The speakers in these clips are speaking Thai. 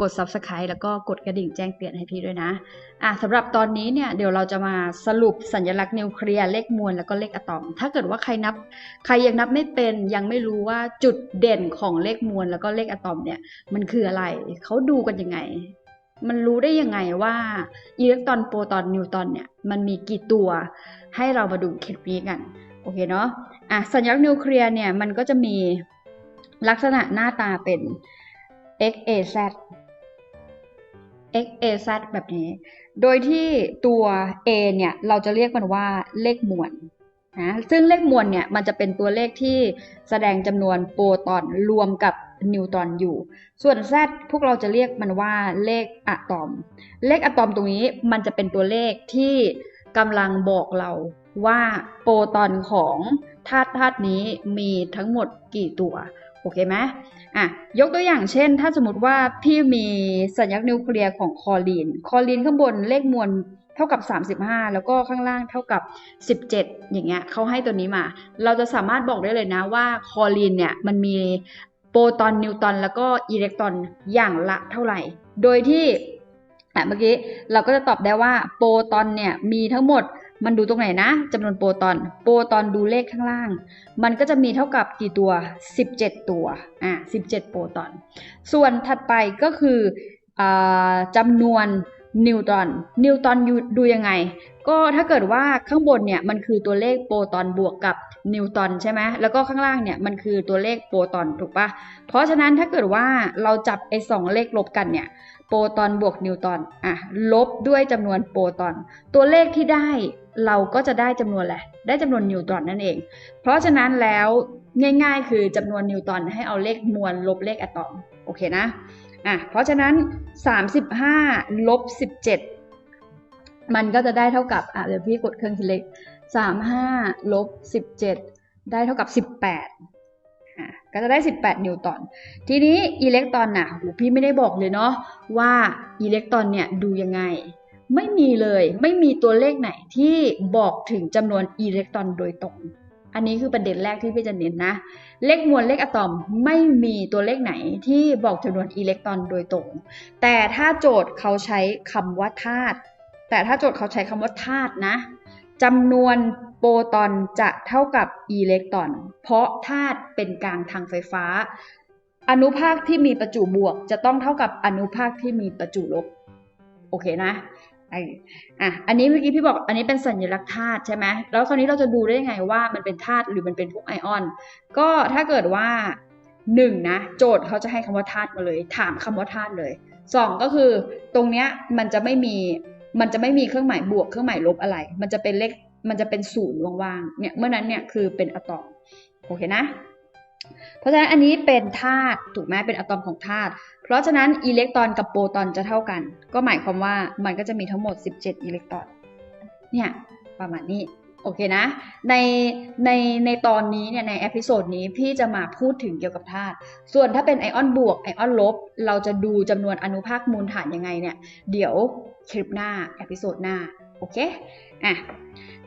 กด subscribe แล้วก็กดกระดิ่งแจ้งเตือนให้พี่ด้วยนะอะสำหรับตอนนี้เนี่ยเดี๋ยวเราจะมาสรุปสัญลักษณ์นิวเคลียร์เลขมวลแล้วก็เลขอะตอม ถ้าเกิดว่าใครนับ ใครยังนับไม่เป็นยังไม่รู้ว่าจุดเด่นของเลขมวลแล้วก็เลขอะตอมเนี่ยมันคืออะไรเขาดูกันยังไง มันรู้ได้ยังไงว่าอิเล็กตรอนโปรตอนนิวตอนเนี่ยมันมีกี่ตัวให้เรามาดูเคลิปนี้กันโอเคเนาะอะสัญลักษณ์นิวเคลียร์เนี่ยมันก็จะมีลักษณะหน้าตาเป็น XAZ XAZ แบบนี้ โดยที่ตัว A เนี่ย เราจะเรียกมันว่าเลขมวลนะ ซึ่งเลขมวลเนี่ย มันจะเป็นตัวเลขที่แสดงจำนวนโปรตอนรวมกับนิวตรอนอยู่ ส่วน Z พวกเราจะเรียกมันว่าเลขอะตอม เลขอะตอมตรงนี้มันจะเป็นตัวเลขที่กำลังบอกเราว่าโปรตอนของธาตุธาตุนี้มีทั้งหมดกี่ตัว โอเคไหมอะยกตัวอย่างเช่น ถ้าสมมติว่าพี่มีสัญลักษณ์นิวเคลียร์ของคอลีน คอลีนข้างบนเลขมวลเท่ากับ 35 แล้วก็ข้างล่างเท่ากับ 17 อย่างเงี้ยเขาให้ตัวนี้มา เราจะสามารถบอกได้เลยนะว่าคอลีนเนี่ยมันมีโปรตอนนิวตอนแล้วก็อิเล็กตรอนอย่างละเท่าไหร่ โดยที่อะเมื่อกี้เราก็จะตอบได้ว่าโปรตอนเนี่ยมีทั้งหมด มันดูตรงไหนนะจำนวนโปรตอน โปรตอนดูเลขข้างล่าง มันก็จะมีเท่ากับกี่ตัว 17 ตัว อะ17 โปรตอน ส่วนถัดไปก็คืออจำนวนนิวตอน นิวตอนดูยังไง ก็ถ้าเกิดว่าข้างบนเนี่ยมันคือตัวเลขโปรตอนบวกกับนิวตอนใช่ไหมแล้วก็ข้างล่างเนี่ยมันคือตัวเลขโปรตอนถูกปะเพราะฉะนั้นถ้าเกิดว่าเราจับไอ้สองเลขลบกันเนี่ยโปรตอนบวกนิวตอนอะลบด้วยจำนวนโปรตอน ตัวเลขที่ได้ เราก็จะได้จำนวนแหละ ได้จำนวนนิวตรอนนั่นเอง เพราะฉะนั้นแล้วง่ายๆ คือจำนวนนิวตรอนให้เอาเลขมวลลบเลขอะตอม โอเคนะ อะ เพราะฉะนั้น 35ลบ17 มันก็จะได้เท่ากับ อะ เดี๋ยวพี่กดเครื่องคิดเลข35ลบ17 ได้เท่ากับ 18 อะ ก็จะได้ 18 นิวตรอน ทีนี้อิเล็กตรอนน่ะ พี่ไม่ได้บอกเลยเนาะว่าอิเล็กตรอนเนี่ยดูยังไง ไม่มีเลยไม่มีตัวเลขไหนที่บอกถึงจำนวนอิเล็กตรอนโดยตรง อันนี้คือประเด็นแรกที่พี่จะเน้นนะ เลขมวลเลขอะตอมไม่มีตัวเลขไหนที่บอกจำนวนอิเล็กตรอนโดยตรง แต่ถ้าโจทย์เขาใช้คำว่าธาตุแต่ถ้าโจทย์เขาใช้คำว่าธาตุนะจำนวนโปรตอนจะเท่ากับอิเล็กตรอน เพราะธาตุเป็นกลางทางไฟฟ้า อนุภาคที่มีประจุบวก จะต้องเท่ากับอนุภาคที่มีประจุลบ โอเคนะ อะอันนี้เมื่อกี้พี่บอกอันนี้เป็นสัญลักษณ์ธาตุใช่ไหมแล้วคราวนี้เราจะดูได้ยังไงว่ามันเป็นธาตุหรือมันเป็นพวกไอออน ก็ถ้าเกิดว่าหนึ่งนะโจทย์เขาจะให้คำว่าธาตุมาเลย ถามคำว่าธาตุเลยสองก็คือตรงเนี้ยมันจะไม่มีมันจะไม่มีเครื่องหมายบวกเครื่องหมายลบอะไร มันจะเป็นเลขมันจะเป็นศูนย์ว่างๆเนี่ยเมื่อนั้นเนี่ยคือเป็นอะตอมโอเคนะ ราะฉะนั้นอันนี้เป็นธาตุถูกไหมเป็นอะตอมของธาตุเพราะฉะนั้นอิเล็กตรอนกับโปรตอนจะเท่ากัน ก็หมายความว่ามันก็จะมีทั้งหมด 17 อิเล็กตรอนเนี่ยประมาณนี้โอเคนะ ในในในตอนนี้เนี่ยในเอพิโซดนี้พี่จะมาพูดถึงเกี่ยวกับธาตุส่วนถ้าเป็นไอออนบวกไอออนลบ เราจะดูจำนวนอนุภาคมูลฐานยังไงเนี่ยเดี๋ยวคลิปหน้าเอพิโซดหน้าโอเคอะ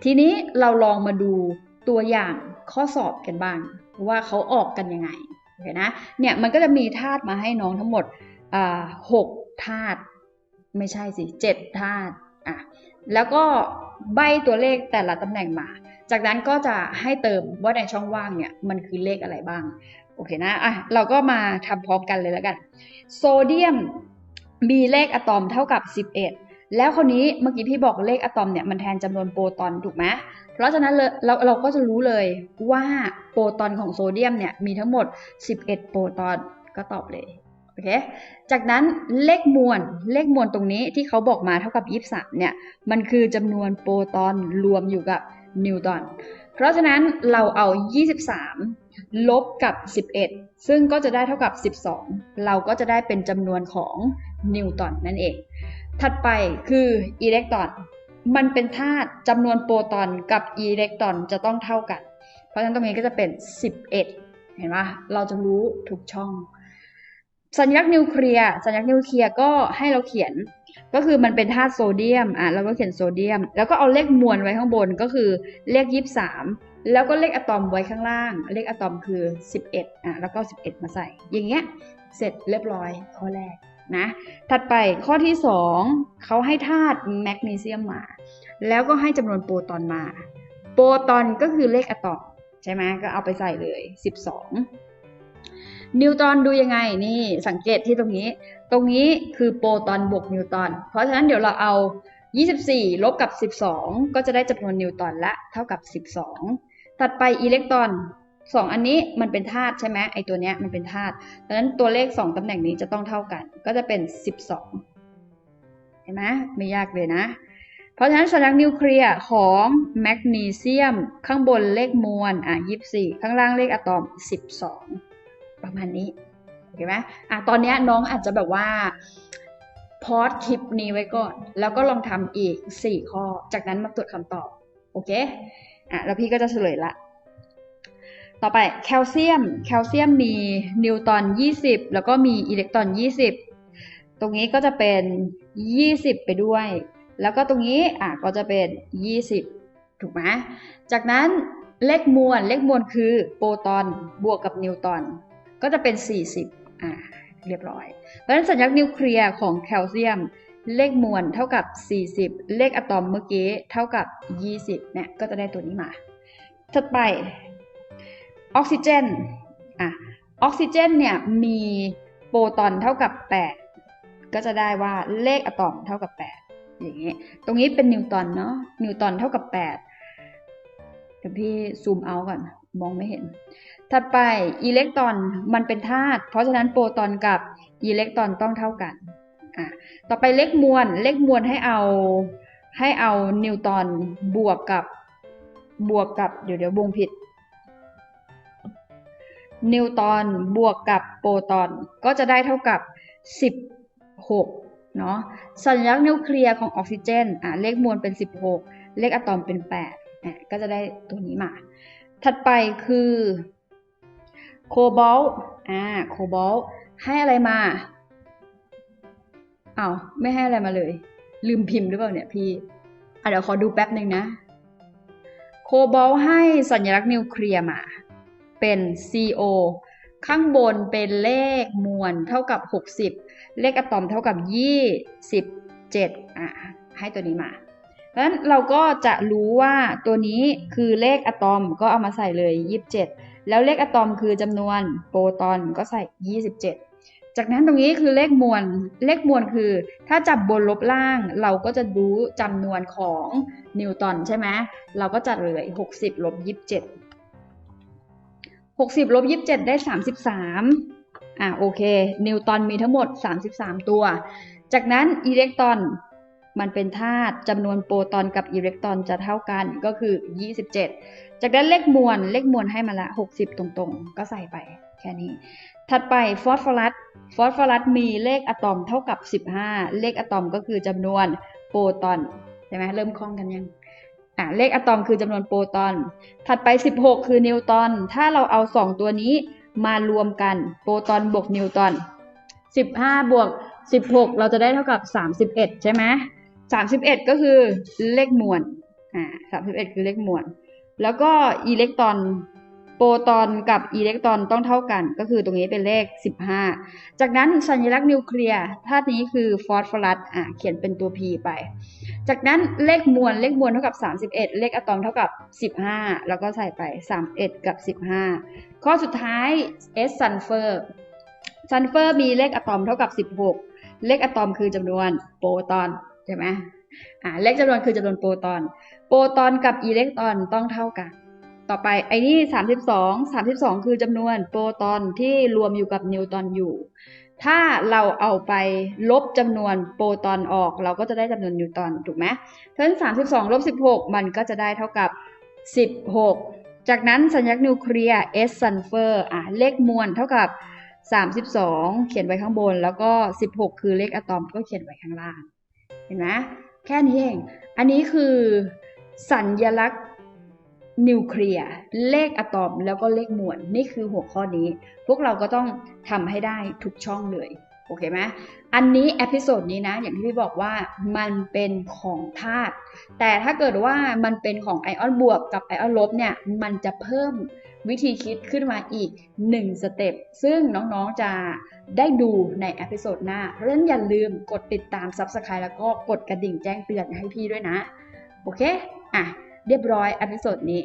ทีนี้เราลองมาดูตัวอย่างข้อสอบกันบ้าง ว่าเขาออกกันยังไงโอเคนะเนี่ยมันก็จะมีธาตุมาให้น้องทั้งหมดหกธาตุไม่ใช่สิเจ็ดธาตุอะแล้วก็ใบตัวเลขแต่ละตำแหน่งมา จากนั้นก็จะให้เติมว่าในช่องว่างเนี่ยมันคือเลขอะไรบ้างโอเคนะอะเราก็มาทำพร้อมกันเลยแล้วกัน โซเดียมมีเลขอะตอมเท่ากับ 11 แล้วคนนี้เมื่อกี้พี่บอกเลขอะตอมเนี่ยมันแทนจำนวนโปรตอนถูกไหมเพราะฉะนั้นเราเราก็จะรู้เลยว่าโปรตอนของโซเดียมเนี่ยมีทั้งหมด 11 โปรตอนก็ตอบเลยโอเคจากนั้นเลขมวลเลขมวลตรงนี้ที่เขาบอกมาเท่ากับ 23 เนี่ยมันคือจำนวนโปรตอนรวมอยู่กับนิวตรอนเพราะฉะนั้นเราเอา 23 ลบกับ 11 ซึ่งก็จะได้เท่ากับ 12 เราก็จะได้เป็นจำนวนของนิวตรอนนั่นเอง ถัดไปคืออิเล็กตรอน มันเป็นธาตุจำนวนโปรตอนกับอิเล็กตรอนจะต้องเท่ากัน เพราะฉะนั้นตรงนี้ก็จะเป็น 11 เห็นไหมเราจะรู้ทุกช่อง สัญลักษณ์นิวเคลียร์ สัญลักษณ์นิวเคลียร์ก็ให้เราเขียน ก็คือมันเป็นธาตุโซเดียม อะเราก็เขียนโซเดียม แล้วก็เอาเลขมวลไว้ข้างบนก็คือเลขยี่สามแล้วก็เลขอะตอมไว้ข้างล่าง เลขอะตอมคือ 11 อะ แล้วก็ 11 มาใส่ อย่างเงี้ย เสร็จเรียบร้อยข้อแรก นะ ถัดไปข้อที่สองเขาให้ธาตุแมกนีเซียมมา แล้วก็ให้จำนวนโปรตอนมา โปรตอนก็คือเลขอะตอมใช่ไหมก็เอาไปใส่เลย 12 นิวตอนดูยังไงนี่สังเกตที่ตรงนี้ ตรงนี้คือโปรตอนบวกนิวตอน เพราะฉะนั้นเดี๋ยวเราเอา 24 ลบกับ 12 ก็จะได้จำนวนนิวตอนละ เท่ากับ 12 ถัดไปอิเล็กตรอน สองอันนี้มันเป็นธาตุใช่ไหมไอตัวเนี้ยมันเป็นธาตุดังนั้นตัวเลข2ตำแหน่งนี้จะต้องเท่ากัน ก็จะเป็น12เห็นไหมไม่ยากเลยนะ เพราะฉะนั้นสัญลักษณ์นิวเคลียร์ของแมกนีเซียม ข้างบนเลขมวลอะ24ข้างล่างเลขอะตอม12ประมาณนี้โอเคไหมอะตอนเนี้ยน้องอาจจะแบบว่าพอดคลิปนี้ไว้ก่อน แล้วก็ลองทำอีก 4 ข้อ จากนั้นมาตรวจคำตอบ โอเค อะ แล้วพี่ก็จะเฉลยละ ต่อไปแคลเซียม แคลเซียมมีนิวตอน 20 แล้วก็มีอิเล็กตรอน 20 ตรงนี้ก็จะเป็น 20 ไปด้วย แล้วก็ตรงนี้อะก็จะเป็น 20 ถูกไหมจากนั้นเลขมวล เลขมวลคือโปรตอนบวกกับนิวตอน ก็จะเป็น 40 อะเรียบร้อย เพราะฉะนั้นสัญลักษณ์นิวเคลียร์ของแคลเซียม เลขมวลเท่ากับ 40 เลขอะตอมเมื่อกี้เท่ากับ 20 เนี่ยก็จะได้ตัวนี้มาถัดไป ออกซิเจนอะออกซิเจนเนี่ยมีโปรตอนเท่ากับ 8 ก็จะได้ว่าเลขอะตอมเท่ากับ 8 อย่างนี้ตรงนี้เป็นนิวตันเนาะนิวตันเท่ากับ 8 เดี๋ยวพี่ซูมเอาก่อนมองไม่เห็น ถัดไปอิเล็กตรอนมันเป็นธาตุเพราะฉะนั้นโปรตอนกับอิเล็กตรอนต้องเท่ากันอะต่อไปเลขมวลเลขมวลให้เอาให้เอานิวตันบวกกับบวกกับเดี๋ยวเดี๋ยววงผิด นิวตอนบวกกับโปรตอน ก็จะได้เท่ากับ 16 เนาะสัญลักษณ์นิวเคลียร์ของออกซิเจนอะเลขมวลเป็น 16 เลขอะตอมเป็น8อะก็จะได้ตัวนี้มา ถัดไปคือโคบอลอ่าโคบอลให้อะไรมาอ้าวไม่ให้อะไรมาเลย ลืมพิมพ์หรือเปล่าเนี่ยพี่อะเดี๋ยวขอดูแป๊บหนึ่งนะ โคบอลให้สัญลักษณ์นิวเคลียร์มา เป็น CO ข้างบนเป็นเลขมวลเท่ากับ 60 เลขอะตอมเท่ากับ 27อะให้ตัวนี้มาเพราะฉะนั้นเราก็จะรู้ว่าตัวนี้คือเลขอะตอมก็เอามาใส่เลย 27 แล้วเลขอะตอมคือจำนวนโปรตอนก็ใส่ 27 จากนั้นตรงนี้คือเลขมวล เลขมวลคือ ถ้าจับบนลบล่าง เราก็จะรู้จำนวนของนิวตันใช่ไหมเราก็จัดเลย 60ลบ27 60ลบ27ได้33อ่าโอเค นิวตันมีทั้งหมด33ตัว จากนั้นอิเล็กตรอนมันเป็นธาตุจำนวนโปรตอนกับอิเล็กตรอนจะเท่ากันก็คือ 27 จากนั้นเลขมวลเลขมวลให้มาละ 60 ตรงๆ ก็ใส่ไปแค่นี้ ถัดไปฟอสฟอรัสฟอสฟอรัสมีเลขอะตอมเท่ากับ 15 เลขอะตอมก็คือจำนวนโปรตอนใช่ไหมเริ่มคล่องกันยัง อะเลขอะตอมคือจำนวนโปรตอน ถัดไป 16 คือนิวตอน ถ้าเราเอา 2 ตัวนี้มารวมกัน โปรตอนบวกนิวตอน 15 บวก 16 เราจะได้เท่ากับ 31 ใช่ไหม31 ก็คือเลขมวล อ่า 31 คือเลขมวล แล้วก็อิเล็กตรอน โปรตอนกับอิเล็กตรอนต้องเท่ากัน ก็คือตรงนี้เป็นเลข 15 จากนั้นสัญลักษณ์นิวเคลียร์ธาตุนี้คือฟอสฟอรัสอ่าเขียนเป็นตัว P ไป จากนั้นเลขมวลเลขมวลเท่ากับ 31 เลขอะตอมเท่ากับ 15 แล้วก็ใส่ไป 31 กับ 15 ข้อสุดท้าย S ซัลเฟอร์ซัลเฟอร์มีเลขอะตอมเท่ากับ 16 เลขอะตอมคือจำนวนโปรตอนใช่ไหมอ่าเลขจำนวนคือจำนวนโปรตอน โปรตอนกับอิเล็กตรอนต้องเท่ากัน ต่อไปไอ้นี่32 32คือจำนวนโปรตอนที่รวมอยู่กับนิวตอนอยู่ ถ้าเราเอาไปลบจำนวนโปรตอนออก เราก็จะได้จำนวนนิวตอนถูกไหมเพราะฉะนั้น32ลบ16มันก็จะได้เท่ากับ16จากนั้นสัญลักษณ์นิวเคลียร์ S ซัลเฟอร์อะเลขมวลเท่ากับ 32 เขียนไว้ข้างบน แล้วก็ 16 คือเลขอะตอมก็เขียนไว้ข้างล่าง เห็นไหมแค่นี้เอง อันนี้คือสัญลักษณ์ นิวเคลียร์เลขอะตอมแล้วก็เลขมวลนี่คือหัวข้อนี้ พวกเราก็ต้องทำให้ได้ทุกช่องเลยโอเคไหมอันนี้เอพิโซดนี้นะ อย่างที่พี่บอกว่ามันเป็นของธาตุแต่ถ้าเกิดว่ามันเป็นของไอออนบวกกับไอออนลบเนี่ยมันจะเพิ่มวิธีคิดขึ้นมาอีก 1 สเต็ปซึ่งน้องๆจะได้ดูในเอพิโซดหน้า เพราะฉะนั้นอย่าลืมกดติดตาม Subscribe แล้วก็กดกระดิ่งแจ้งเตือนให้พี่ด้วยนะ โอเค อะ เรียบร้อยอพิโซดนี้